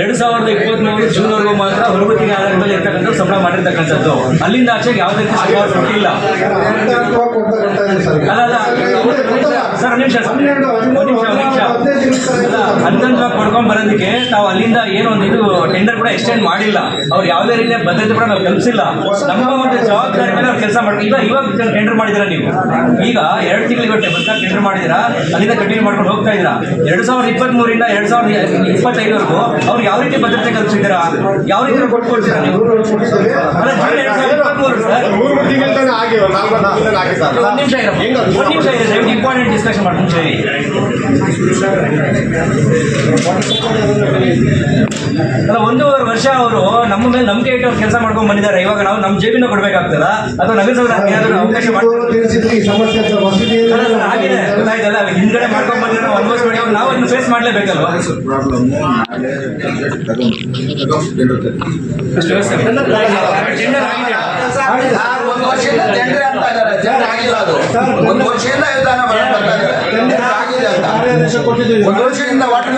ಎರಡು ಸಾವಿರದ ಇಪ್ಪತ್ನಾಲ್ಕು ಜೂನ್ ವರೆಗೂ ಮಾತ್ರ ಹೊರಗುತ್ತಿಗೆ ಆಧಾರದಲ್ಲಿ ಇರ್ತಕ್ಕಂಥ ಸಂಬಳ ಮಾಡಿರ್ತಕ್ಕಂಥದ್ದು. ಅಲ್ಲಿಂದ ಆಚೆಗೆ ಯಾವುದೇ ಸಂಬಳ ಕೊಟ್ಟಿಲ್ಲ. ಸರ್ ನಿಮಿಷ ಹನ್ನೊಂದು ಪಡ್ಕೊಂಡ್ ಬರೋದಕ್ಕೆ ತಾವು ಅಲ್ಲಿಂದ ಏನೋ ಒಂದು ಇದು ಟೆಂಡರ್ ಕೂಡ ಎಕ್ಸ್ಟೆಂಡ್ ಮಾಡಿಲ್ಲ. ಅವ್ರು ಯಾವುದೇ ರೀತಿಯ ಭದ್ರತೆ ಕೂಡ ನಾವು ಕಲ್ಪಿಸಿಲ್ಲ ನಮ್ಮ ಒಂದು ಜವಾಬ್ದಾರಿ ಮೇಲೆ ಅವ್ರು ಕೆಲಸ ಮಾಡಿ ಈಗ ಇವಾಗ ಟೆಂಡರ್ ಮಾಡಿದಿರಾ ನೀವು? ಈಗ ಎರಡು ತಿಂಗಳಿಗೆ ಟೆಂಡರ್ ಮಾಡಿದಿರಾ ಅಲ್ಲಿಂದ ಕಂಟಿನ್ಯೂ ಮಾಡ್ಕೊಂಡು ಹೋಗ್ತಾ ಇದ್ದೀರಾ? ಎರಡ್ ಸಾವಿರದ ಇಪ್ಪತ್ತ್ ಮೂರಿಂದ ಎರಡ್ ಸಾವಿರದ ಇಪ್ಪತ್ತೈದವರೆಗೂ ಅವ್ರು ಯಾವ ರೀತಿ ಭದ್ರತೆ ಕಲ್ಪಿಸಿದ್ದೀರಾ? ಯಾವ ರೀತಿ ಕೊಟ್ಕೊಳ್ತೀರಾ ನೀವು? ಒಂದ್ ನಿಮಿಷ ಇರಪ್ಪ. ಒಂದ್ ನಿಮಿಷ ಇದೆ ದಯವಿಟ್ಟು ಇಂಪಾರ್ಟೆಂಟ್ ಡಿಸ್ಕಷನ್ ಮಾಡಿ ಮುಂಚೆ ಇರಿ. ಅಲ್ಲ ಒಂದೂವರೆ ವರ್ಷ ಅವರು ನಮ್ಮ ಮೇಲೆ ನಂಬಿಕೆ ಇಟ್ಟು ಕೆಲಸ ಮಾಡ್ಕೊಂಡು ಬಂದಿದ್ದಾರೆ. ಇವಾಗ ನಾವು ನಮ್ಮ ಜೇಬಿನ ಕೊಡ್ಬೇಕಾಗ್ತದ? ಅಥವಾ ನಗರಸಭೆ ಏನಾದರೂ ಅವಕಾಶ ಆಗಿದೆ. ಗೊತ್ತಾಯ್ತಲ್ಲ ಹಿಂದ್ಗಡೆ ಮಾಡ್ಕೊಂಡು ಬಂದ್ರೆ ನಾವು ಮಾಡಿ ನಾವು ಅದನ್ನ ಫೇಸ್ ಮಾಡಲೇಬೇಕಲ್ವಾ? ಒಂದು ವರ್ಷದಿಂದ ಒಂದು ವರ್ಷದಿಂದ ವಾಟರ್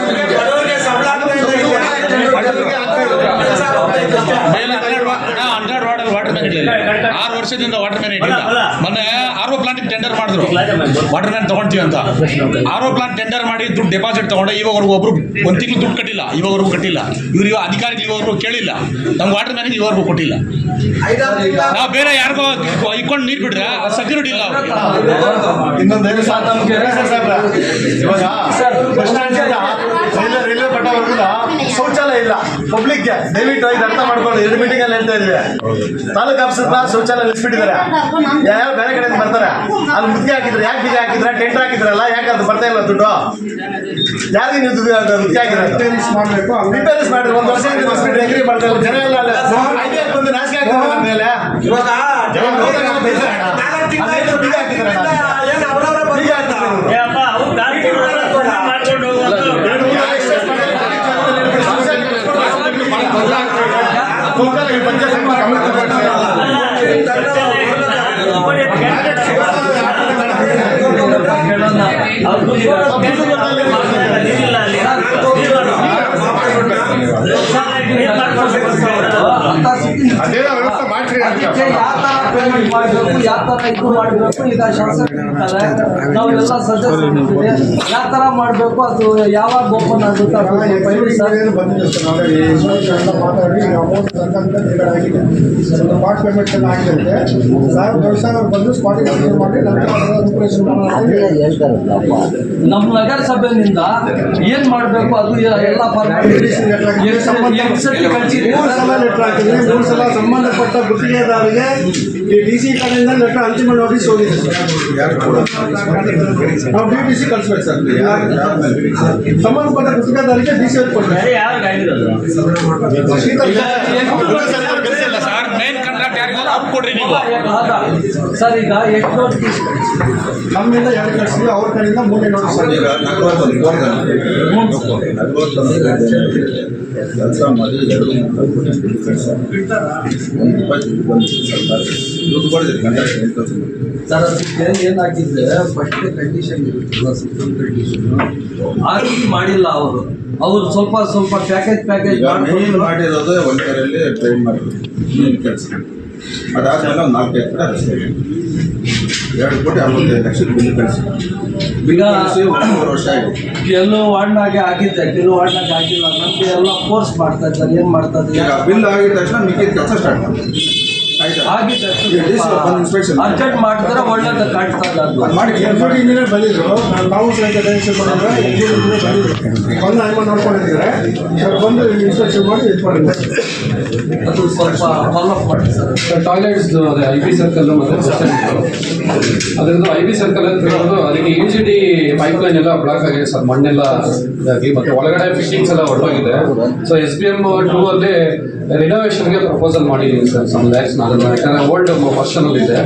ಹನ್ನೆರಡು ವಾ- ಹಾ, ಹನ್ನೆರಡು ವಾರ್ಡಲ್ಲಿ ವಾಟರ್ ಮ್ಯಾನ್ ಇರಲಿಲ್ಲ. ಆರು ವರ್ಷದಿಂದ ವಾಟರ್ ಮ್ಯಾನ್ ಇರಲಿಲ್ಲ. ಮೊನ್ನೆ ಪ್ಲಾಂಟ್ ಮಾಡಿದ್ರು ವಾಟರ್ ಮ್ಯಾನ್ ತಗೊಳ್ತೀವಿ ಅಂತ. ಆರೋ ಪ್ಲಾಂಟ್ ಟೆಂಡರ್ ಮಾಡಿ ದುಡ್ಡು ಡೆಪಾಸಿಟ್ ತಗೊಂಡೆ ಇವಾಗವರೆಗೂ ಒಬ್ರು ಒಂದು ತಿಂಗಳು ದುಡ್ಡು ಕಟ್ಟಿಲ್ಲ. ಇವಾಗವರೆಗೂ ಕಟ್ಟಿಲ್ಲ. ಇವ್ರು ಇವಾಗ ಅಧಿಕಾರಿಗಳು ಇವಾಗವರೆಗೂ ಕೇಳಿಲ್ಲ. ನಮ್ಗೆ ವಾಟರ್ ಮ್ಯಾನಿಗೆ ಇವಾಗವರೆಗೂ ಕೊಟ್ಟಿಲ್ಲ. ನಾವು ಬೇರೆ ಯಾರಿಗೋ ಇಕ್ಕೊಂಡು ನೀರು ಬಿಟ್ರೆ ಸೆಕ್ಯೂರಿಟಿ ಇಲ್ಲ ಅವ್ರಿಗೆ ಇನ್ನೊಂದೇನು ಸರ್ ನಮ್ಗೆ ಸಾಹೇಬ್ರ ಇವಾಗ ಬಸ್ ಸ್ಟ್ಯಾಂಡ್ ರೈಲ್ವೆ ರೈಲ್ವೆ ಪಟ್ಟವರೆಗೂ ಶೌಚಾಲಯ ಇಲ್ಲ. ಪಬ್ಲಿಕ್ಗೆ ದಯವಿಟ್ಟು ಇದು ಅರ್ಥ ಮಾಡ್ಕೊಂಡು ಎರಡು ಮೀಟಿಂಗ್ ಅಲ್ಲಿ ಹೇಳ್ತಾ ಇದ್ವಿ. ತಾಲೂಕು ಆಫೀಸ್ ಹತ್ರ ಶೌಚಾಲಯ ನಿಲ್ಲಿಸ್ಬಿಟ್ಟಿದ್ದಾರೆ. ಯಾರು ಬೇರೆ ಕಡೆ ಬರ್ತಾರೆ? ಅಲ್ಲಿ ಮುದ್ದೆ ಹಾಕಿದ್ರೆ ಯಾಕೆ ಬೀಗ ಹಾಕಿದ್ರೆ? ಟೆಂಟ್ ಹಾಕಿದ್ರಲ್ಲ ಯಾಕೆ ಅದು ಬರ್ತಾ ಇಲ್ಲ ದುಡ್ಡು? ಯಾರಿಗೆ ನೀವು ದುಡ್ಡು ಹಾಕಿದ್ರೆ ಮುದ್ದೆ ಹಾಕಿದ್ರೆ? ಮಾಡಬೇಕು. ರಿಪೇರಿಸ್ ಮಾಡಿದ್ರೆ ಒಂದು ವರ್ಷ ಹಾಸ್ಪಿಟಲ್ ಎಗ್ರಿ ಮಾಡ್ತಾರೆ ಜನ ಎಲ್ಲ ಅಲ್ಲ. ಐಡಿಯಾ ಬಂದು ನಾಚಿಕೆ ಹಾಕಿದ್ರೆ ಮೇಲೆ ಇವಾಗ ಬೀಗ ಹಾಕಿದ್ರೆ ಅಣ್ಣ. ಬೀಗ ಹಾಕಿದ್ರೆ ಎರಡು ಮೂರು ಎಕ್ಸೈಸ್ ಗೋಪಾಲ ಈ ಪಂಚಾಯತ್ ಸಂಘ ಗಮನ ತಗೊಂಡ್ರೆ ಅದೇನೋ ವ್ಯವಸ್ಥೆ ಮಾಡ್ರಿ ಅಂತ ಯಾವ ತರ ಪೇಮೆಂಟ್ ಮಾಡಬೇಕು ಯಾವ ತರ ಇದು ಮಾಡಬೇಕು ಈಗ ಶಾಸಕರು ಸದಸ್ಯರು ಯಾವ ತರ ಮಾಡಬೇಕು ಅದು ಯಾವಾಗ ಓಪನ್ ಆಗುತ್ತೆ ಮಾತಾಡಿ ಅಮೌಂಟ್ ನೀಡಲಾಗಿದೆ ಪಾರ್ಟ್ ಪೇಮೆಂಟ್ ಎಲ್ಲ ಆಗಿದೆ ಸಾವಿರ ಬಂದು ಸ್ಪಾಟಿಗೆ ಮಾಡಿ ನಮ್ಮ ನಗರಸಭೆಯಿಂದ ಏನ್ ಮಾಡಬೇಕು ಅದು ಎಲ್ಲ ಮೂರು ಸಲ ಲೆಟರ್ ಹಾಕಿದ್ವಿ ಮೂರು ಸಲ ಸಂಬಂಧಪಟ್ಟ ಗುತ್ತಿಗೆದಾರರಿಗೆ ಈ ಡಿ ಸಿ ಕಡೆಯಿಂದ ಲೆಟರ್ ಅಂತಿಮ ನೋಟಿಸ್ ಹೋಗಿದೆ. ಸರ್ ನಾವು ಡಿ ಟಿ ಸಿ ಕಳಿಸ್ಬೇಕು ಸರ್. ಸಂಬಂಧಪಟ್ಟ ಗುತ್ತಿಗೆದಾರರಿಗೆ ಡಿ ಸಿ ಕೊಡ್ರಿ ಸರ್ ಈಗ ಎಷ್ಟು ನೋಟಿಸ್ ನಮ್ಮಿಂದ ಎರಡು ಕಳಿಸಿದ್ವಿ ಅವ್ರ ಕಡೆಯಿಂದ ಮೂರನೇ ನೋಟಿಸ್ ಕೆಲಸ ಮಾಡಿ ಎರಡು ಮೂರು ಕಳಿಸ ಒಂದು ರೂಪಾಯಿ ಒಂದು ಸರ್ಕಾರ ದುಡ್ಡು ಗಂಟೆ ಕೆಲಸ ಮಾಡಿ ಸರ್ ಅದಕ್ಕೆ ಏನಾಗಿದೆ ಫಸ್ಟ್ ಕಂಡೀಷನ್ ಇರುತ್ತಲ್ಲ ಸಿಸ್ಟಮ್ ಕಂಡೀಷನ್ ಆ ಮಾಡಿಲ್ಲ ಅವರು ಅವರು ಸ್ವಲ್ಪ ಸ್ವಲ್ಪ ಪ್ಯಾಕೇಜ್ ಪ್ಯಾಕೇಜ್ ಮಾಡಿರೋದೇ ಒಂದರಲ್ಲಿ ಟ್ರೈನ್ ಮಾಡಿದ್ರು ಕೆಲಸ ಅದಾದ್ಮೇಲೆ ಒಂದು ನಾಲ್ಕು ಎಕರೆ ರಸ್ತೆ ಎರಡು ಕೋಟಿ ಅರವತ್ತೈದು ಲಕ್ಷ ಬಿಲ್ ಕಳಿಸಿ ಈಗ ಮೂರು ವರ್ಷ ಆಗಿದೆ ಕೆಲವು ವಾರ್ಡ್ನಾಗೆ ಆಗಿದ್ದೆ ಕೆಲವು ವಾರ್ಡ್ನಾಗೆ ಆಗಿಲ್ಲ ನಮಗೆ ಎಲ್ಲ ಫೋರ್ಸ್ ಮಾಡ್ತಾ ಇದ್ದಾರೆ ಏನು ಮಾಡ್ತಾ ಈಗ ಇದ್ದಾರೆ ಬಿಲ್ ಆಗಿದ ತಕ್ಷಣ ಮಿಕ್ಕಿದ ಕೆಲಸ ಸ್ಟಾರ್ಟ್ ಮಾಡಿ ಆಯ್ತಾ? ಆಗಿದೆ ಈಗ DC ಬಂದು inspection. ಮಾಡಿ. ಅರ್ಜೆಂಟ್ ಮಾಡ್ತಾರೆ ಒಳ್ಳೇದು ಕಾಣ್ತಾ ಇಲ್ಲ ಅದು. ಅದು ಮಾಡಿ. ಎಲ್ರಿಗೂ ಇಂಜಿನಿಯರ್ ಬಂದಿದ್ರು ನಾವು- ಸಹಿತ ಮಾಡಿದ್ರೆ ಬಂದಿದ್ರು ಬಂದು ನೋಡ್ಕೊಂಡಿದ್ದಾರೆ? ಸರ್ ಬಂದು ಇನ್ಸ್ಪೆಕ್ಷನ್ ಮಾಡಿ ಇದು ಮಾಡಿದ್ದಾರೆ ಅದು ಸ್ವಲ್ಪ ಫಾಲೋಅಪ್ ಮಾಡಿ sir. Toilets I B circle ಮತ್ತೆ ಬಸ್ ಸ್ಟ್ಯಾಂಡ್ ಅದರದ್ದು ಐ ಬಿ ಸರ್ಕಲ್ ಅಂತ ಹೇಳೋದು ಅದಕ್ಕೆ U G D pipeline ಎಲ್ಲ ಬ್ಲಾಕ್ ಆಗಿದೆ ಸರ್ ಮಣ್ಣೆಲ್ಲ ಇದಾಗಿ ಮತ್ತೆ ಒಳಗಡೆ ಫಿಟ್ಟಿಂಗ್ಸ್ ಎಲ್ಲ ಹೊರಟೋಗಿದೆ. So S B M two ಅಲ್ಲಿ ರಿನೋವೇಷನ್ಗೆ ಪ್ರಪೋಸಲ್ ಮಾಡಿದ್ದೀನಿ ಸರ್ ಸಮ್ ಲ್ಯಾಕ್ಸ್ ನಾಲ್ಕು ಯಾಕಂದ್ರೆ ಓಲ್ಡ್ ವರ್ಷನ್ ಅಲ್ಲಿ ಇದೆ.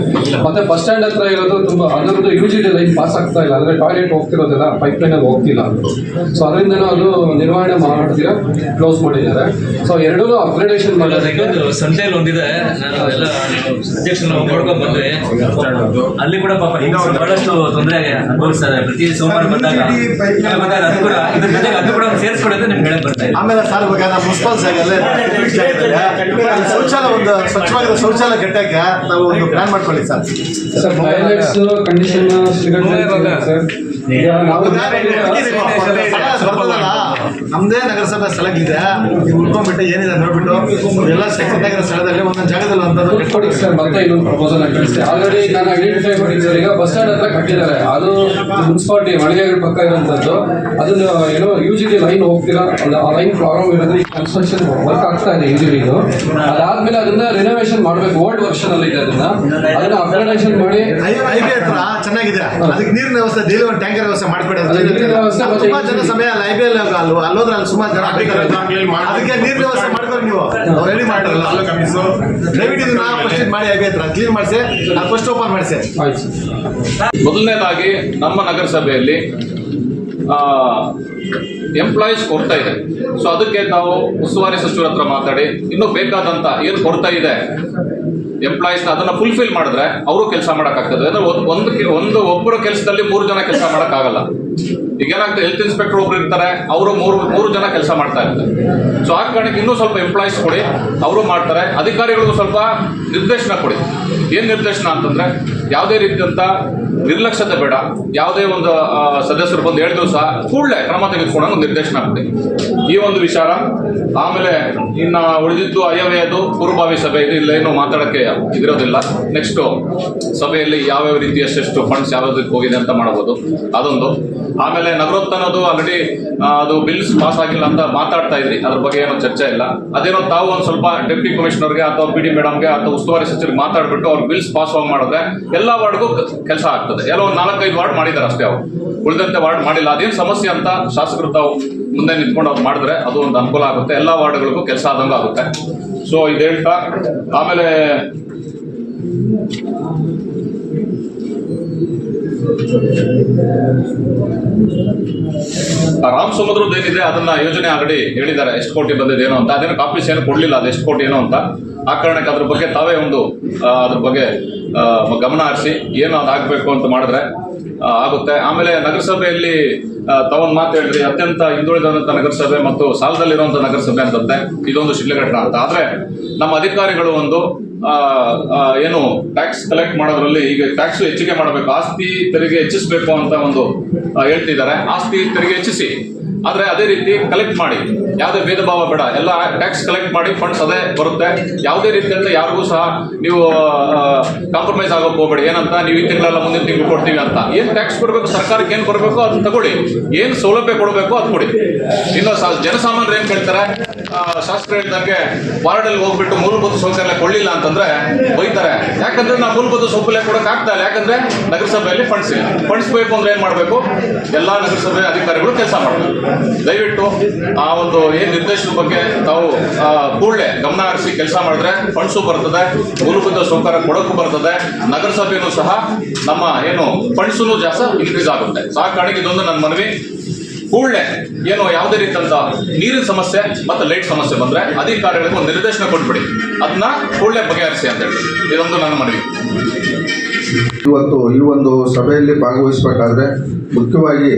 ಮತ್ತೆ ಬಸ್ ಸ್ಟ್ಯಾಂಡ್ ಹತ್ರ ಇರೋದು ತುಂಬಾ ಅದರದ್ದು U G D line pass ಆಗ್ತಾ ಇಲ್ಲ. ಅಂದ್ರೆ ಟಾಯ್ಲೆಟ್ ಹೋಗ್ತಿರೋದಿಲ್ಲ ಪೈಪ್ ಲೈನ್ ಅಲ್ಲಿ ಹೋಗ್ತಿಲ್ಲ ಅದು. ಸೊ ಅದರಿಂದನೂ ಅದು ನಿರ್ವಹಣೆ ಮಾಡ್ತೀರ ಕ್ಲೋಸ್ ಮಾಡಿದ್ದಾರೆ. ಸೊ ಎರಡೂ ಅಪ್ಗ್ರೇಡೇಷನ್ ಮಾಡೋದಕ್ಕೆ ಇನ್ನೊಂದು ಸಂತೆಯಲ್ಲಿ ಒಂದಿದೆ ನಾನು ಎಲ್ಲ ಅಧ್ಯಕ್ಷ ಕೊಡ್ಕೊಂಡು ಬಂದ್ರೆ ಅಲ್ಲಿ ಕೂಡ ಪಾಪ ಹೆಂಗಸರು ಬಹಳಷ್ಟು ತೊಂದರೆ ಅನುಭವಿಸ್ತಾರೆ. ಪ್ರತಿ ಸೋಮವಾರ ಬಂದಾಗ ಬಂದಾಗ ಅದು ಕೂಡ ಇದ್ರ ಜೊತೆಗೆ ಅದು ಕೂಡ ನಿಮ್ಗೆ ಹೇಳಕ್ ಬರ್ತಾ ಇದೆ. ಆಮೇಲೆ ಸರ್ ಮುನ್ಸಿಪಾಲ್ಸ್ ಆಗಲ್ಲ ಶೌಚಾಲಯ ಒಂದು ಸ್ವಚ್ಛವಾಗಿರೋ ಶೌಚಾಲಯ ಕಟ್ಟಕ್ಕೆ ನಾವು ಒಂದು ಪ್ಲಾನ್ ಮಾಡ್ಕೊಳ್ಳಿ sir sir toilets condition sir ನಾವು ಬರ್ತದಲ್ಲ, ನಮ್ದೇ ನಗರಸಭೆ ಸ್ಥಳಗಳಿದೆ. ಇದೆ ಉಳ್ಕೊಂಡ್ಬಿಟ್ಟು ಏನಿದೆ ನೋಡ್ಬಿಟ್ಟು ಎಲ್ಲ ನಗರ ಸ್ಥಳದಲ್ಲಿ ಒಂದೊಂದು ಜಾಗದಲ್ಲಿ ಒಂದೊಂದು ಕಟ್ಕೊಡಿ ಸರ್ ಮತ್ತೆ ಇನ್ನೊಂದು ಪ್ರಪೋಸಲ್ ಕಳಿಸಿ ಆಲ್ರೆಡಿ ನಾನು ಐಡೆಂಟಿಫೈ ಮಾಡಿದ್ದೀನಿ. ಈಗ ಬಸ್ ಸ್ಟ್ಯಾಂಡ್ ಹತ್ರ ಕಟ್ಟಿದ್ದಾರೆ. ಅದು ಮುನ್ಸಿಪಾಲಿಟಿ ಮಳಿಗೆಗಳ ಪಕ್ಕ ಇರುವಂತದ್ದು. ಅದನ್ನು ಏನೋ ಯು ಜಿ ಡಿ ಲೈನ್ ಹೋಗ್ತೀರಾ? ಆ ಲೈನ್ ಪ್ರಾಬ್ಲಮ್ ಇರೋದ್ರೆ ಈ ಕನ್ಸ್ಟ್ರಕ್ಷನ್ ವರ್ಕ್ ಆಗ್ತಾ ಇದೆ ಯು ಜಿ ಡಿದು ಅದಾದ್ಮೇಲೆ ಅದನ್ನ ರಿನೋವೇಷನ್ ಮಾಡಬೇಕು. ಓಲ್ಡ್ ವರ್ಷನ್ ಅಲ್ಲಿ ಇದೆ ಅದನ್ನ. ಅದನ್ನ ಅಪ್ಗ್ರೇಡೇಷನ್ ಮಾಡಿ. ಹೈವೇ ಹತ್ರ ಚೆನ್ನಾಗಿದೆ. ಅದಕ್ಕೆ ನೀರಿನ ವ್ಯವಸ್ಥೆ ಡೈಲಿ ಒಂದು ಟ್ಯಾಂಕರ್ ವ್ಯವಸ್ಥೆ ಮಾಡ್ಕೊಡಿ ಅದು ಅದಕ್ಕೆ ನೀರಿನ ವ್ಯವಸ್ಥೆ ಮತ್ತೆ ತುಂಬಾ ಜನ ಸಮಯ ಹೈವೇ ಅಲ್ಲೋದ್ರೆ ಅಲ್ಲಿ ಸುಮಾರು ಜನ. ಅದಕ್ಕೆ ನೀರ್ ವ್ಯವಸ್ಥೆ ಮಾಡ್ಕೊಂಡು ನೀವು. ಅವ್ರು ರೆಡಿ ಮಾಡಿರಲ್ಲ ದಯವಿಟ್ಟು ಇದನ್ನ ಫಸ್ಟ್ ಮಾಡಿ ಹಾಗೆ ಹತ್ರ ಕ್ಲೀನ್ ಮಾಡಿಸಿ. ಫಸ್ಟ್ ಓಪನ್ ಮಾಡಿಸಿ. ಮೊದಲನೇದಾಗಿ ನಮ್ಮ ನಗರಸಭೆಯಲ್ಲಿ ಎಂಪ್ಲಾಯೀಸ್ ಕೊಡ್ತಾ ಇದೆ. ಸೊ ಅದಕ್ಕೆ ನಾವು ಉಸ್ತುವಾರಿ ಸಚಿವರ ಹತ್ರ ಮಾತಾಡಿ ಇನ್ನೂ ಬೇಕಾದಂತ ಏನು ಕೊಡ್ತಾ ಇದೆ ಎಂಪ್ಲಾಯೀಸ್ ಅದನ್ನ ಫುಲ್ಫಿಲ್ ಮಾಡಿದ್ರೆ ಅವರು ಕೆಲಸ ಮಾಡೋಕ್ಕಾಗ್ತದೆ. ಅಂದ್ರೆ ಒಂದು ಒಂದು ಒಬ್ಬರು ಕೆಲಸದಲ್ಲಿ ಮೂರು ಜನ ಕೆಲಸ ಮಾಡೋಕ್ಕಾಗಲ್ಲ. ಈಗ ಏನಾಗ್ತದೆ ಹೆಲ್ತ್ ಇನ್ಸ್ಪೆಕ್ಟರ್ ಒಬ್ರು ಇರ್ತಾರೆ, ಅವರು ಮೂರು ಮೂರು ಜನ ಕೆಲಸ ಮಾಡ್ತಾ ಇರ್ತಾರೆ. ಸೊ ಆ ಕಾರಣಕ್ಕೆ ಇನ್ನೂ ಸ್ವಲ್ಪ ಎಂಪ್ಲಾಯೀಸ್ ಕೊಡಿ, ಅವರು ಮಾಡ್ತಾರೆ, ಅಧಿಕಾರಿಗಳಿಗೂ ಸ್ವಲ್ಪ ನಿರ್ದೇಶನ ಕೊಡಿ. ಏನ್ ನಿರ್ದೇಶನ ಅಂತಂದ್ರೆ ಯಾವುದೇ ರೀತಿಯಂತ ನಿರ್ಲಕ್ಷ್ಯತೆ ಬೇಡ. ಯಾವುದೇ ಒಂದು ಸದಸ್ಯರು ಬಂದು ಎರಡು ದಿವಸ ಕೂಡಲೇ ಕ್ರಮ ತೆಗೆದುಕೊಳ್ಳೋ ನಿರ್ದೇಶನ ಆಗುತ್ತೆ ಈ ಒಂದು ವಿಚಾರ, ಆಮೇಲೆ ಇನ್ನ ಉಳಿದಿದ್ದು ಅಯವ್ಯಯದು ಪೂರ್ವಭಾವಿ ಸಭೆ ಇದು. ಇಲ್ಲ ಏನು ಮಾತಾಡೋಕ್ಕೆ ಇದಿರೋದಿಲ್ಲ. ನೆಕ್ಸ್ಟು ಸಭೆಯಲ್ಲಿ ಯಾವ್ಯಾವ ರೀತಿ ಎಷ್ಟೆಷ್ಟು ಫಂಡ್ಸ್ ಯಾವ್ಯಾವ್ದಕ್ಕೆ ಹೋಗಿದೆ ಅಂತ ಮಾಡಬಹುದು. ಅದೊಂದು. ಆಮೇಲೆ ನಗರೋತ್ಥಾನದು ಆಲ್ರೆಡಿ ಅದು ಬಿಲ್ಸ್ ಪಾಸ್ ಆಗಿಲ್ಲ ಅಂತ ಮಾತಾಡ್ತಾ ಇದ್ರಿ. ಅದ್ರ ಬಗ್ಗೆ ಏನೋ ಚರ್ಚೆ ಇಲ್ಲ. ಅದೇನೋ ತಾವು ಒಂದು ಸ್ವಲ್ಪ ಡೆಪ್ಟಿ ಕಮಿಷನರ್ಗೆ ಅಥವಾ ಪಿ ಡಿ ಮೇಡಮ್ಗೆ ಅಥವಾ ಉಸ್ತುವಾರಿ ಸಚಿವರಿಗೆ ಮಾತಾಡ್ಬಿಟ್ಟು ಅವ್ರ ಬಿಲ್ಸ್ ಪಾಸ್ ಆಗಿ ಮಾಡಿದ್ರೆ ಎಲ್ಲ ವಾರ್ಡ್ಗೂ ಕೆಲಸ ಆಗ್ತದೆ. ಎಲ್ಲ ಒಂದು ನಾಲ್ಕೈದು ವಾರ್ಡ್ ಮಾಡಿದ್ದಾರೆ ಅಷ್ಟೇ ಅವ್ರು. ಉಳಿದಂತೆ ವಾರ್ಡ್ ಮಾಡಿಲ್ಲ. ಅದೇನು ಸಮಸ್ಯೆ ಅಂತ ಶಾಸಕರು ತಾವು ಮುಂದೆ ನಿಂತ್ಕೊಂಡು ಅವ್ರು ಮಾಡಿದ್ರೆ ಅದು ಒಂದು ಅನುಕೂಲ ಆಗುತ್ತೆ. ಎಲ್ಲ ವಾರ್ಡ್ಗಳಿಗೂ ಕೆಲಸ ಆದಂಗ ಆಗುತ್ತೆ. ಸೊ ಇದು ಹೇಳ್ತಾ, ಆಮೇಲೆ ರಾಮ್ ಸಮುದ್ರದ ಏನಿದೆ, ಅದನ್ನ ಯೋಜನೆ ಆಲ್ರೆಡಿ ಹೇಳಿದ್ದಾರೆ. ಎಷ್ಟು ಕೋಟಿ ಬಂದಿದೆ, ಏನೋ ಅಂತ. ಅದೇನು ಕಾಪೀಸ್ ಏನು ಕೊಡ್ಲಿಲ್ಲ, ಅದು ಎಷ್ಟು ಕೋಟಿ ಏನೋ ಅಂತ. ಆ ಕಾರಣಕ್ಕೆ ಅದ್ರ ಬಗ್ಗೆ ತಾವೇ ಒಂದು ಅದ್ರ ಬಗ್ಗೆ ಗಮನ ಹರಿಸಿ ಏನು ಅದು ಆಗ್ಬೇಕು ಅಂತ ಮಾಡಿದ್ರೆ ಆಗುತ್ತೆ. ಆಮೇಲೆ ನಗರಸಭೆಯಲ್ಲಿ ತಾವೊಂದು ಮಾತು ಹೇಳ್ರಿ. ಅತ್ಯಂತ ಹಿಂದುಳಿದಂತ ನಗರಸಭೆ ಮತ್ತು ಸಾಲದಲ್ಲಿರುವಂತ ನಗರಸಭೆ ಅಂತಂತೆ ಇದೊಂದು ಶಿಡ್ಲಘಟ್ಟ ಅಂತ. ಆದ್ರೆ ನಮ್ಮ ಅಧಿಕಾರಿಗಳು ಒಂದು ಏನು ಟ್ಯಾಕ್ಸ್ ಕಲೆಕ್ಟ್ ಮಾಡೋದ್ರಲ್ಲಿ ಈಗ ಟ್ಯಾಕ್ಸ್ ಹೆಚ್ಚಿಗೆ ಮಾಡಬೇಕು, ಆಸ್ತಿ ತೆರಿಗೆ ಹೆಚ್ಚಿಸಬೇಕು ಅಂತ ಒಂದು ಹೇಳ್ತಿದ್ದಾರೆ. ಆಸ್ತಿ ತೆರಿಗೆ ಹೆಚ್ಚಿಸಿ. ಆದ್ರೆ ಅದೇ ರೀತಿ ಕಲೆಕ್ಟ್ ಮಾಡಿ. ಯಾವುದೇ ಭೇದ ಭಾವ ಬೇಡ. ಎಲ್ಲ ಟ್ಯಾಕ್ಸ್ ಕಲೆಕ್ಟ್ ಮಾಡಿ ಫಂಡ್ಸ್ ಅದೇ ಬರುತ್ತೆ. ಯಾವುದೇ ರೀತಿಯಿಂದ ಯಾರಿಗೂ ಸಹ ನೀವು ಕಾಂಪ್ರಮೈಸ್ ಆಗೋಕೆ ಹೋಗ್ಬೇಡಿ. ಏನಂತ ನೀವು ಈ ತಿಂಗಳೆಲ್ಲ ಮುಂದಿನ ತಿಂಗಳು ಕೊಡ್ತೀವಿ ಅಂತ. ಏನ್ ಟ್ಯಾಕ್ಸ್ ಕೊಡಬೇಕು, ಸರ್ಕಾರಕ್ಕೆ ಏನ್ ಕೊಡಬೇಕು ಅದನ್ನ ತಗೊಳ್ಳಿ. ಏನ್ ಸೌಲಭ್ಯ ಕೊಡಬೇಕು, ಅದು ಕೊಡಿ. ಇನ್ನು ಜನಸಾಮಾನ್ಯರು ಏನ್ ಕೇಳ್ತಾರೆ? ಆ, ಶಾಸ್ತ್ರ ಹೇಳ್ದಂಗೆ ವಾರ್ಡಲ್ಲಿ ಹೋಗ್ಬಿಟ್ಟು ಮೂಲಭೂತ ಸೌಕರ್ಯ ಕೊಡ್ಲಿಲ್ಲ ಅಂತಂದ್ರೆ ಬೈತಾರೆ. ಯಾಕಂದ್ರೆ ನಾವು ಮೂಲಭೂತ ಸೌಕರ್ಯ ಕೊಡಕ್ ಆಗ್ತಾ ಇಲ್ಲ. ಯಾಕಂದ್ರೆ ನಗರಸಭೆಯಲ್ಲಿ ಫಂಡ್ಸ್ ಇಲ್ಲ. ಫಂಡ್ಸ್ ಬೇಕು ಅಂದ್ರೆ ಏನ್ ಮಾಡ್ಬೇಕು? ಎಲ್ಲಾ ನಗರಸಭೆ ಅಧಿಕಾರಿಗಳು ಕೆಲಸ ಮಾಡಬೇಕು. ದಯವಿಟ್ಟು ಆ ಒಂದು ಏನ್ ನಿರ್ದೇಶನದ ಬಗ್ಗೆ ತಾವು ಕೂಡಲೇ ಗಮನ ಹರಿಸಿ ಕೆಲಸ ಮಾಡಿದ್ರೆ ಫಂಡ್ಸು ಬರ್ತದೆ ಮೂಲಭೂತ ಸೌಕರ್ಯ ಕೊಡಕ್ಕೂ ಬರ್ತದೆ. ನಗರಸಭೆಯೂ ಸಹ ನಮ್ಮ ಏನು ಫಂಡ್ಸು ಜಾಸ್ತಿ ಇನ್ಕ್ರೀಸ್ ಆಗುತ್ತೆ. ಸಾಕಾಣಿಕೆ ಇದೊಂದು ನನ್ನ ಮನವಿ. ಕೂಡಲೇ ಏನು ಯಾವುದೇ ರೀತಿಯಂತ ನೀರಿನ ಸಮಸ್ಯೆ ಮತ್ತು ಲೈಟ್ ಸಮಸ್ಯೆ ಬಂದರೆ ಅಧಿಕಾರಿಗಳಿಗೆ ಒಂದು ನಿರ್ದೇಶನ ಕೊಟ್ಬಿಡಿ. ಅದನ್ನ ಕೂಡಲೇ ಬಗೆಹರಿಸಿ ಅಂತ ಹೇಳಿ. ಇದೊಂದು ನನ್ನ ಮನವಿ. ಇವತ್ತು ಈ ಒಂದು ಸಭೆಯಲ್ಲಿ ಭಾಗವಹಿಸಬೇಕಾದ್ರೆ ಮುಖ್ಯವಾಗಿ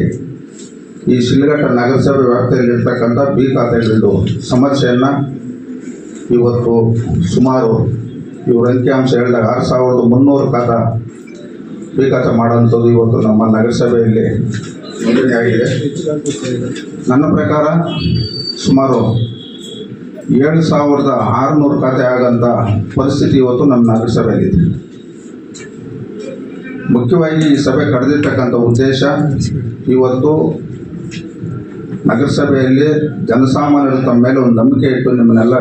ಈ ಶಿಲ್ಘಟ್ಟ ನಗರಸಭೆ ವ್ಯಾಪ್ತಿಯಲ್ಲಿರ್ತಕ್ಕಂಥ ಬಿ ಖಾತೆಗಳು ಸಮಸ್ಯೆಯನ್ನು ಇವತ್ತು ಸುಮಾರು ಇವ್ರ ಅಂಕಿಅಂಶ ಹೇಳಿದಾಗ ಆರು ಸಾವಿರದ ಮುನ್ನೂರು ಖಾತಾ ಬಿ ಖಾತೆ ಮಾಡೋಂಥದ್ದು ಇವತ್ತು ನಮ್ಮ ನಗರಸಭೆಯಲ್ಲಿ ಆಗಿದೆ ನನ್ನ ಪ್ರಕಾರ ಸುಮಾರು ಏಳು ಸಾವಿರದ ಆರುನೂರು ಖಾತೆ ಆಗಂಥ ಪರಿಸ್ಥಿತಿ ಇವತ್ತು ನಮ್ಮ ನಗರಸಭೆಯಲ್ಲಿದೆ. ಮುಖ್ಯವಾಗಿ ಈ ಸಭೆ ಕರೆದಿರ್ತಕ್ಕಂಥ ಉದ್ದೇಶ ಇವತ್ತು ನಗರಸಭೆಯಲ್ಲಿ ಜನಸಾಮಾನ್ಯರು ತಮ್ಮ ಮೇಲೆ ಒಂದು ನಂಬಿಕೆ ಇಟ್ಟು ನಿಮ್ಮನ್ನೆಲ್ಲ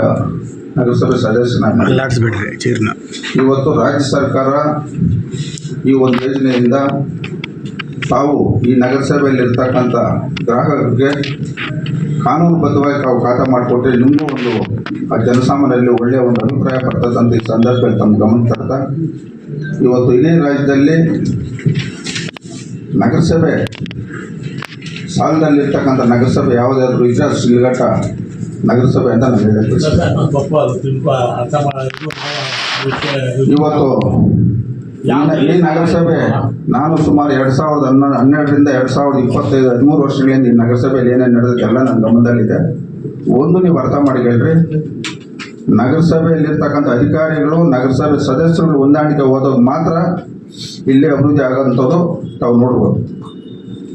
ನಗರಸಭೆ ಸದಸ್ಯನಾಗಿ ಇವತ್ತು ರಾಜ್ಯ ಸರ್ಕಾರ ಈ ಒಂದು ಯೋಜನೆಯಿಂದ ತಾವು ಈ ನಗರಸಭೆಯಲ್ಲಿರ್ತಕ್ಕಂಥ ಗ್ರಾಹಕರಿಗೆ ಕಾನೂನುಬದ್ಧವಾಗಿ ತಾವು ಖಾತಾ ಮಾಡಿಕೊಟ್ರೆ ನಿಮಗೂ ಒಂದು ಆ ಜನಸಾಮಾನ್ಯರಲ್ಲಿ ಒಳ್ಳೆಯ ಒಂದು ಅಭಿಪ್ರಾಯ ಪಡ್ತಕ್ಕಂಥ ಈ ಸಂದರ್ಭದಲ್ಲಿ ತಮ್ಮ ಗಮನ ತರ್ತಾ ಇವತ್ತು ಇಡೀ ರಾಜ್ಯದಲ್ಲಿ ನಗರಸಭೆ ಸಾಲದಲ್ಲಿರ್ತಕ್ಕಂಥ ನಗರಸಭೆ ಯಾವುದಾದ್ರೂ ಇದ್ರೆ ಶಿಲ್ಘಟ್ಟ ನಗರಸಭೆ ಅಂತ ನಾನು ಹೇಳಕ್ಕೆ ಇವತ್ತು ಈ- ನಗರಸಭೆ ನಾನು ಸುಮಾರು ಎರಡ್ ಸಾವಿರದ ಹನ್ನ ಹನ್ನೆರಡರಿಂದ ಎರಡ್ ಸಾವಿರದ ಇಪ್ಪತ್ತೈದು ಹದಿಮೂರು ವರ್ಷಗಳಿಂದ ಈ ನಗರಸಭೆಯಲ್ಲಿ ಏನೇನು ನಡೆದಿದೆಲ್ಲ ಎಲ್ಲ ನನ್ನ ಗಮನದಲ್ಲಿದೆ. ಒಂದು ನೀವು ಅರ್ಥ ಮಾಡಿ ಹೇಳ್ರಿ ನಗರಸಭೆಯಲ್ಲಿರ್ತಕ್ಕಂಥ ಅಧಿಕಾರಿಗಳು ನಗರಸಭೆ ಸದಸ್ಯರುಗಳು ಹೊಂದಾಣಿಕೆ ಹೋದಾಗ ಮಾತ್ರ ಇಲ್ಲಿ ಅಭಿವೃದ್ಧಿ ಆಗೋಂಥದ್ದು ತಾವು ನೋಡ್ಬೋದು.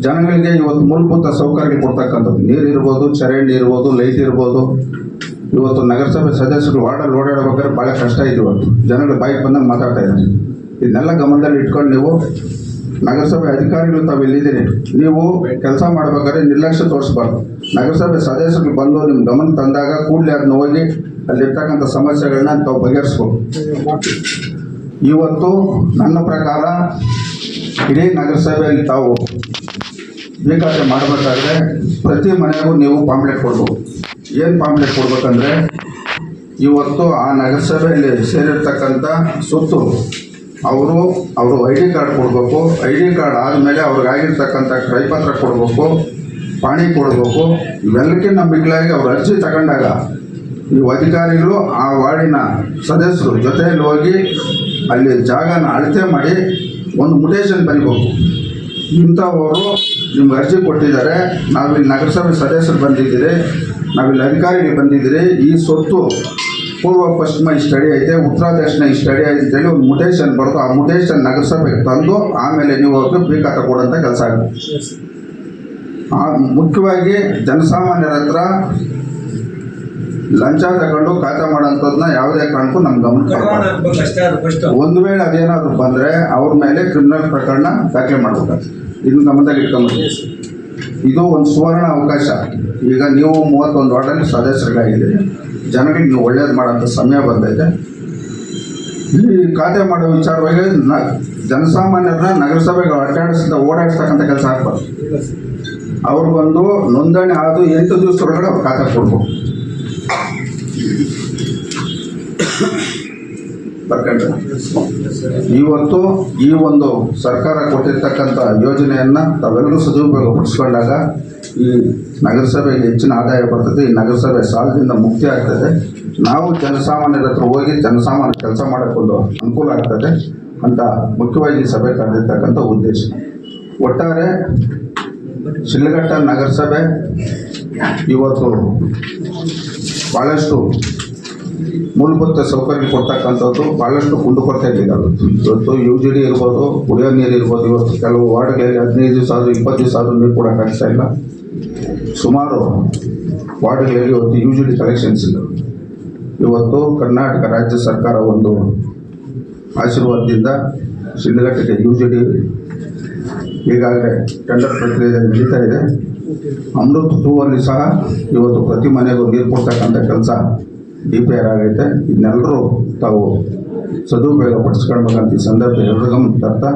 ಜನಗಳಿಗೆ ಇವತ್ತು ಮೂಲಭೂತ ಸೌಕರ್ಯ ಕೊಡ್ತಕ್ಕಂಥದ್ದು. ನೀರು ಇರ್ಬೋದು ಚರಂಡಿ ಇರ್ಬೋದು ಲೈಟ್ ಇರ್ಬೋದು. ಇವತ್ತು ನಗರಸಭೆ ಸದಸ್ಯರು ವಾರ್ಡಲ್ಲಿ ಓಡಾಡಬೇಕಾದ್ರೆ ಭಾಳ ಕಷ್ಟ ಇದೆ ಇವತ್ತು. ಜನಗಳು ಬಾಯಿಗೆ ಬಂದಂಗೆ ಮಾತಾಡ್ತಾ ಇದ್ದಾರೆ. ಇದನ್ನೆಲ್ಲ ಗಮನದಲ್ಲಿ ಇಟ್ಕೊಂಡು ನೀವು ನಗರಸಭೆ ಅಧಿಕಾರಿಗಳು ತಾವು ಇಲ್ಲಿದ್ದೀರಿ. ನೀವು ಕೆಲಸ ಮಾಡ್ಬೇಕಾದ್ರೆ ನಿರ್ಲಕ್ಷ್ಯ ತೋರಿಸ್ಬಾರ್ದು. ನಗರಸಭೆ ಸದಸ್ಯರು ಬಂದು ನಿಮ್ಮ ಗಮನ ತಂದಾಗ ಕೂಡಲೇ ಅದನ್ನ ಹೋಗಿ ಅಲ್ಲಿರ್ತಕ್ಕಂಥ ಸಮಸ್ಯೆಗಳನ್ನ ತಾವು ಬಗೆಹರಿಸ್ಬೋದು. ಇವತ್ತು ನನ್ನ ಪ್ರಕಾರ ಇಡೀ ನಗರಸಭೆಯಲ್ಲಿ ತಾವು ಬೇಕಾದ್ರೆ ಮಾಡಬೇಕಾದ್ರೆ ಪ್ರತಿ ಮನೆಗೂ ನೀವು ಪಾಂಪ್ಲೆಟ್ ಕೊಡ್ಬೋದು. ಏನು ಪಾಂಪ್ಲೆಟ್ ಕೊಡ್ಬೇಕಂದ್ರೆ ಇವತ್ತು ಆ ನಗರಸಭೆಯಲ್ಲಿ ಸೇರಿರ್ತಕ್ಕಂಥ ಸುತ್ತು ಅವರು ಅವರು ಐ ಡಿ ಕಾರ್ಡ್ ಕೊಡಬೇಕು. ಐ ಡಿ ಕಾರ್ಡ್ ಆದಮೇಲೆ ಅವ್ರಿಗಾಗಿರ್ತಕ್ಕಂಥ ಕೈಪತ್ರ ಕೊಡಬೇಕು, ಪಾಣಿ ಕೊಡಬೇಕು. ಇವೆಲ್ಲಕ್ಕಿಂತ ಮಿಗಿಲಾಗಿ ಅವ್ರು ಅರ್ಜಿ ತಗೊಂಡಾಗ ನೀವು ಅಧಿಕಾರಿಗಳು ಆ ವಾರ್ಡಿನ ಸದಸ್ಯರು ಜೊತೆಯಲ್ಲಿ ಹೋಗಿ ಅಲ್ಲಿ ಜಾಗನ ಅಳತೆ ಮಾಡಿ ಒಂದು ಮುಟೇಷನ್ ಬರಿಬೇಕು. ಇಂಥವರು ನಿಮ್ಗೆ ಅರ್ಜಿ ಕೊಟ್ಟಿದ್ದಾರೆ. ನಾವಿಲ್ಲಿ ನಗರಸಭೆ ಸದಸ್ಯರು ಬಂದಿದ್ದೀರಿ. ನಾವಿಲ್ಲಿ ಅಧಿಕಾರಿಗಳು ಬಂದಿದ್ದೀರಿ. ಈ ಸ್ವತ್ತು ಪೂರ್ವ ಪಶ್ಚಿಮ ಈ ಸ್ಟಡಿ ಐತೆ ಉತ್ತರ ದಕ್ಷಿಣ ಈ ಸ್ಟಡಿ ಐತೆ ಅಂತೇಳಿ ಒಂದು ಮುಟೇಶನ್ ಬರೆದು ಆ ಮುಟೇಶನ್ ನಗರಸಭೆಗೆ ತಂದು ಆಮೇಲೆ ನೀವು ಅವ್ರಿಗೆ ಬೇಕಾತ ಕೊಡೋಂಥ ಕೆಲಸ ಆಗುತ್ತೆ. ಆ ಮುಖ್ಯವಾಗಿ ಜನಸಾಮಾನ್ಯರ ಹತ್ರ ಲಂಚ ತಗೊಂಡು ಖಾತೆ ಮಾಡೋಂಥದ್ದನ್ನ ಯಾವುದೇ ಕಾರಣಕ್ಕೂ ನಮ್ಮ ಗಮನ ತರಬಾರ್ದು. ಒಂದು ವೇಳೆ ಅದೇನಾದ್ರು ಬಂದರೆ ಅವ್ರ ಮೇಲೆ ಕ್ರಿಮಿನಲ್ ಪ್ರಕರಣ ದಾಖಲೆ ಮಾಡ್ಬೇಕಾಗ್ತದೆ ಇದನ್ನ ಗಮನದಲ್ಲಿ ಇಟ್ಕೊಂಬಂದಿದೆ ಇದು ಒಂದು ಸುವರ್ಣ ಅವಕಾಶ. ಈಗ ನೀವು ಮೂವತ್ತೊಂದು ವಾರ್ಡಲ್ಲಿ ಸದಸ್ಯರಾಗಿದ್ದೀರಿ ಜನಗಳಿಗೆ ಒಳ್ಳೇದು ಮಾಡೋಂಥ ಸಮಯ ಬಂದೈತೆ. ಈ ಖಾತೆ ಮಾಡೋ ವಿಚಾರವಾಗಿ ನ ಜನಸಾಮಾನ್ಯರನ್ನ ನಗರಸಭೆಗೆ ಅಡ್ಡಾಡಿಸಿದ, ಓಡಾಡಿಸ್ತಕ್ಕಂಥ ಕೆಲಸ ಆಗ್ಬಾರ್ದು. ಅವ್ರು ಬಂದು ನೋಂದಣಿ ಆದು ಎಂಟು ದಿವಸದೊಳಗಡೆ ಅವ್ರು ಖಾತೆ ಕೊಡ್ಬೋದು ಇವತ್ತು ಈ ಒಂದು ಸರ್ಕಾರ ಕೊಟ್ಟಿರ್ತಕ್ಕಂಥ ಯೋಜನೆಯನ್ನು ತಾವೆಲ್ಲರೂ ಸದುಪಯೋಗ ಪಡಿಸ್ಕೊಂಡಾಗ ಈ ನಗರಸಭೆಗೆ ಹೆಚ್ಚಿನ ಆದಾಯ ಬರ್ತದೆ, ಈ ನಗರಸಭೆ ಸಾಲದಿಂದ ಮುಕ್ತಿ ಆಗ್ತದೆ. ನಾವು ಜನಸಾಮಾನ್ಯರ ಹತ್ರ ಹೋಗಿ ಜನಸಾಮಾನ್ಯ ಕೆಲಸ ಮಾಡೋಕ್ಕೊಂದು ಅನುಕೂಲ ಆಗ್ತದೆ ಅಂತ ಮುಖ್ಯವಾಗಿ ಸಭೆ ಕರೆದಿರ್ತಕ್ಕಂಥ ಉದ್ದೇಶ. ಒಟ್ಟಾರೆ ಶಿಲ್ಘಟ್ಟ ನಗರಸಭೆ ಇವತ್ತು ಭಾಳಷ್ಟು ಮೂಲಭೂತ ಸೌಕರ್ಯ ಕೊಡ್ತಕ್ಕಂಥದ್ದು ಭಾಳಷ್ಟು ಕುಂದುಕೊರತೆ ಇದೆ. ಇವತ್ತು ಯು ಜಿ ಡಿ ಇರ್ಬೋದು, ಕುಡಿಯೋ ನೀರು ಇರ್ಬೋದು, ಇವತ್ತು ಕೆಲವು ವಾರ್ಡ್ಗಳಲ್ಲಿ ಹದಿನೈದು ದಿವಸ ಆದರೂ, ಇಪ್ಪತ್ತು ದಿವಸ ಆದರೂ ನೀರು ಕೊಡೋಕ್ಕಾಗ್ತಾ ಇಲ್ಲ. ಸುಮಾರು ವಾರ್ಡ್ಗಳಲ್ಲಿ ಇವತ್ತು ಯು ಜಿ ಡಿ ಕಲೆಕ್ಷನ್ಸ್ ಇಲ್ಲ. ಇವತ್ತು ಕರ್ನಾಟಕ ರಾಜ್ಯ ಸರ್ಕಾರ ಒಂದು ಆಶೀರ್ವಾದದಿಂದ ಶಿಡ್ಲಘಟ್ಟಕ್ಕೆ ಯು ಜಿ ಡಿ ಈಗಾಗಲೇ ಟೆಂಡರ್ ಪ್ರಕ್ರಿಯೆ ನಡೀತಾ ಇದೆ. ಅಮೃತ್ ಟೂ ಅಲ್ಲಿ ಸಹ ಇವತ್ತು ಪ್ರತಿ ಮನೆಗೂ ನೀರು ಕೊಡ್ತಕ್ಕಂಥ ಕೆಲಸ ಡಿ ಪಿ ಆರ್ ಆಗೈತೆ. ಇದನ್ನೆಲ್ಲರೂ ತಾವು ಸದುಪಯೋಗ ಪಡಿಸ್ಕೊಳ್ಬೇಕಂತ ಈ ಸಂದರ್ಭ ಎಲ್ಲರೂ ಗಮನ ತರ್ತಾ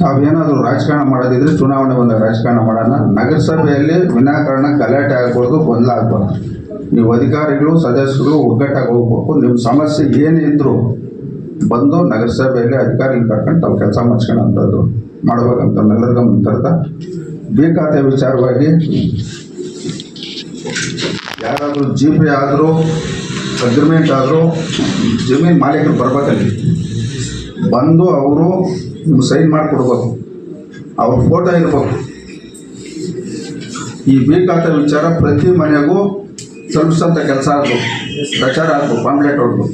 ತಾವೇನಾದರೂ ರಾಜಕಾರಣ ಮಾಡೋದಿದ್ರೆ ಚುನಾವಣೆ ಬಂದಾಗ ರಾಜಕಾರಣ ಮಾಡೋಣ. ನಗರಸಭೆಯಲ್ಲಿ ವಿನಾಕಾರಣ ಗಲಾಟೆ ಆಗ್ಬಾರ್ದು, ಗೊಂದಲ ನೀವು ಅಧಿಕಾರಿಗಳು, ಸದಸ್ಯರು ಒಗ್ಗಟ್ಟಾಗಿ ಹೋಗ್ಬೇಕು. ನಿಮ್ಮ ಸಮಸ್ಯೆ ಏನೇ ಇದ್ದರೂ ಬಂದು ನಗರಸಭೆಯಲ್ಲಿ ಅಧಿಕಾರಿಗಳು ಕರ್ಕೊಂಡು ತಾವು ಕೆಲಸ ಮಾಡಿಸ್ಕೊಳ್ಳೋಂಥದ್ದು ಮಾಡ್ಬೇಕಂತ ಎಲ್ಲರಿಗೂ ಮುಂತರ್ತ ತರ್ತಾ ಬೇಕಾದ ವಿಚಾರವಾಗಿ ಯಾರಾದರೂ ಜಿ ಪಿ ಆದರೂ, ಅಗ್ರಿಮೆಂಟ್ ಆದರೂ, ಜಮೀನು ಮಾಲೀಕರು ಬರ್ಬೇಕಲ್ಲಿ. ಬಂದು ಅವರು ನಿಮ್ಗೆ ಸೈನ್ ಮಾಡಿಕೊಡ್ಬೇಕು. ಅವ್ರ ಫೋಟೋ ಇರ್ಬೇಕು. ಈ ಬೇಕಾದ ವಿಚಾರ ಪ್ರತಿ ಮನೆಗೂ ತಲುಪಿಸಂತ ಕೆಲಸ ಆಗ್ಬೇಕು. ಪ್ರಚಾರ ಆಗ್ಬೇಕು ಪಾಂಪ್ಲೆಟ್ ಹೊಡ್ಬೇಕು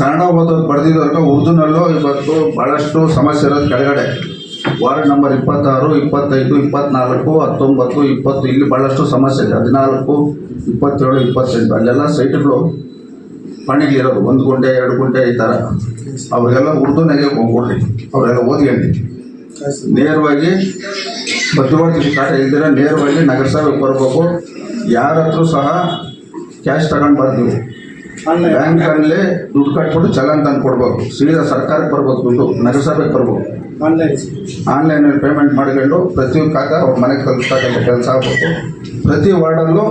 ಕನ್ನಡ ಓದೋದು ಬರೆದಿದ್ದವ್ರಿಗೆ ಉರ್ದುನಲ್ಲೂ ಇವತ್ತು ಭಾಳಷ್ಟು ಸಮಸ್ಯೆ ಇರೋದು ಕೆಳಗಡೆ. ವಾರ್ಡ್ ನಂಬರ್ ಇಪ್ಪತ್ತಾರು, ಇಪ್ಪತ್ತೈದು, ಇಪ್ಪತ್ನಾಲ್ಕು, ಹತ್ತೊಂಬತ್ತು, ಇಪ್ಪತ್ತು, ಇಲ್ಲಿ ಭಾಳಷ್ಟು ಸಮಸ್ಯೆ ಇದೆ. ಹದಿನಾಲ್ಕು, ಇಪ್ಪತ್ತೇಳು, ಇಪ್ಪತ್ತೆಂಟು, ಅಲ್ಲೆಲ್ಲ ಸೈಟ್ಗಳು ಪಣಿಗಳಿರೋದು ಒಂದು ಗುಂಟೆ, ಎರಡು ಗುಂಟೆ ಈ ಥರ ಅವ್ರಿಗೆಲ್ಲ ಉರ್ದುನಾಗೆ ಕೊಡ್ರಿ ಅವರೆಲ್ಲ ಓದ್ಕೊಂಡು ನೇರವಾಗಿ ಮಧ್ಯವರ್ತಿ ಕಾಟ ಇಲ್ದಿರ ನೇರವಾಗಿ ನಗರಸಭೆಗೆ ಬರಬೇಕು. ಯಾರ ಸಹ ಕ್ಯಾಶ್ ತಗೊಂಡು ಬರ್ತೀವಿ. ಆನ್ಲೈನ್ ಬ್ಯಾಂಕಲ್ಲಿ ದುಡ್ಡು ಕಟ್ಬಿಟ್ಟು ಚಲನ್ ತಂದು ಕೊಡ್ಬೇಕು. ಸೀದಾ ಸರ್ಕಾರಕ್ಕೆ ಬರ್ಬೇಕು ದುಡ್ಡು ನಗರಸಭೆಗೆ ಬರ್ಬೇಕು. ಆನ್ಲೈನ್ ಅಲ್ಲಿ ಪೇಮೆಂಟ್ ಮಾಡ್ಕೊಂಡು ಪ್ರತಿ ಖಾತೆ ಅವ್ರ ಮನೆಗೆ ತಲುಪಿಸ್ತಕ್ಕಂಥ ಕೆಲಸ ಆಗ್ಬೇಕು. ಪ್ರತಿ ವಾರ್ಡಲ್ಲೂ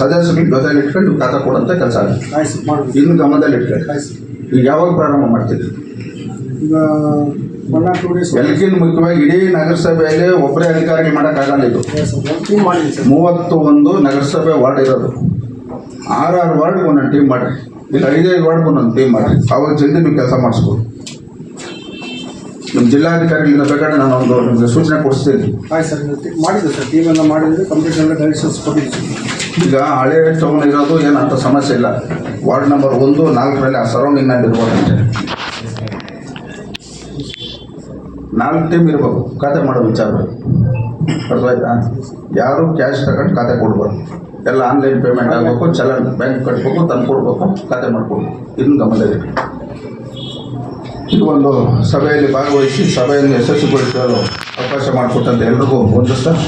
ಸದಸ್ಯರಿಗೆ ಜೊತೆಲಿ ಇಟ್ಕೊಂಡು ಖಾತೆ ಕೊಡೋಂಥ ಕೆಲಸ ಆಗುತ್ತೆ ಇನ್ನು ಗಮನದಲ್ಲಿ ಇಟ್ಕೊಳ್ಳಿ. ಆಯ್ತು. ಈಗ ಯಾವಾಗ ಪ್ರಾರಂಭ ಮಾಡ್ತೀವಿ ಆರ್ ಎಲ್ಲಕ್ಕಿಂತ ಮುಖ್ಯವಾಗಿ ಇಡೀ ನಗರಸಭೆಯಲ್ಲಿ ಒಬ್ಬರೇ ಅಧಿಕಾರಿಗಳು ಮಾಡೋಕ್ಕಾಗಲ್ಲ ಇದು. ಮೂವತ್ತು ಒಂದು ನಗರಸಭೆ ವಾರ್ಡ್ ಇರೋದು. ಆರಾರು ವಾರ್ಡ್ ಒಂದೊಂದು ಟೀಮ್ ಮಾಡಿ ಇಲ್ಲ ಐದೈದು ವಾರ್ಡ್ ಒಂದೊಂದು ಟೀಮ್ ಮಾಡಿ ಅವಾಗ ಜಲ್ದಿ ನೀವು ಕೆಲಸ ಮಾಡಿಸ್ಬೋದು. ನಿಮ್ಮ ಜಿಲ್ಲಾಧಿಕಾರಿಗಳಿಂದ ಬೇಕಾದ್ರೆ ನಾನು ಒಂದು ನಿಮಗೆ ಸೂಚನೆ ಕೊಡಿಸ್ತೀನಿ. ಆಯ್ತು ಸರ್ ಮಾಡಿದ್ದೆ ಸರ್ ಟೀಮ್ ಎಲ್ಲ ಮಾಡಿದ್ರೆ ಕಂಪ್ಲೀಟ್ ಎಲ್ಲ ಡೈರೆಕ್ಷನ್ಸ್ ಕೊಟ್ಟಿದ್ದೀನಿ ಈಗ ಹಳೆ ಟೌನ್ ಇರೋದು ಅಂತ ಸಮಸ್ಯೆ ಇಲ್ಲ. ವಾರ್ಡ್ ನಂಬರ್ ಒಂದು ನಾಲ್ಕರಲ್ಲಿ ಆ ಸರೌಂಡಿಂಗ್ನಲ್ಲಿ ಇರ್ಬೋದಂತೆ. ನಾಲ್ಕು ಟೀಮ್ ಇರಬೇಕು ಖಾತೆ ಮಾಡೋ ವಿಚಾರ. ಅರ್ಥವಾಯ್ತಾ? ಯಾರು ಕ್ಯಾಶ್ ತಗೊಂಡು ಖಾತೆ ಕೊಡ್ಬಾರ್ದು. ಎಲ್ಲ ಆನ್ಲೈನ್ ಪೇಮೆಂಟ್ ಆಗಬೇಕು ಚಲನ್ ಬ್ಯಾಂಕ್ ಕಟ್ಬೇಕು ತಂದು ಕೊಡ್ಬೇಕು, ಖಾತೆ ಮಾಡ್ಕೊಡ್ಬೇಕು. ಇದನ್ನು ಗಮನದಲ್ಲಿ ಈ ಒಂದು ಸಭೆಯಲ್ಲಿ ಭಾಗವಹಿಸಿ, ಸಭೆಯನ್ನು ಯಶಸ್ವಿಗೊಳಿಸಲು ಅವಕಾಶ ಮಾಡಿಕೊಟ್ಟಂತ ಎಲ್ರಿಗೂ ಒಂದು ಸರ್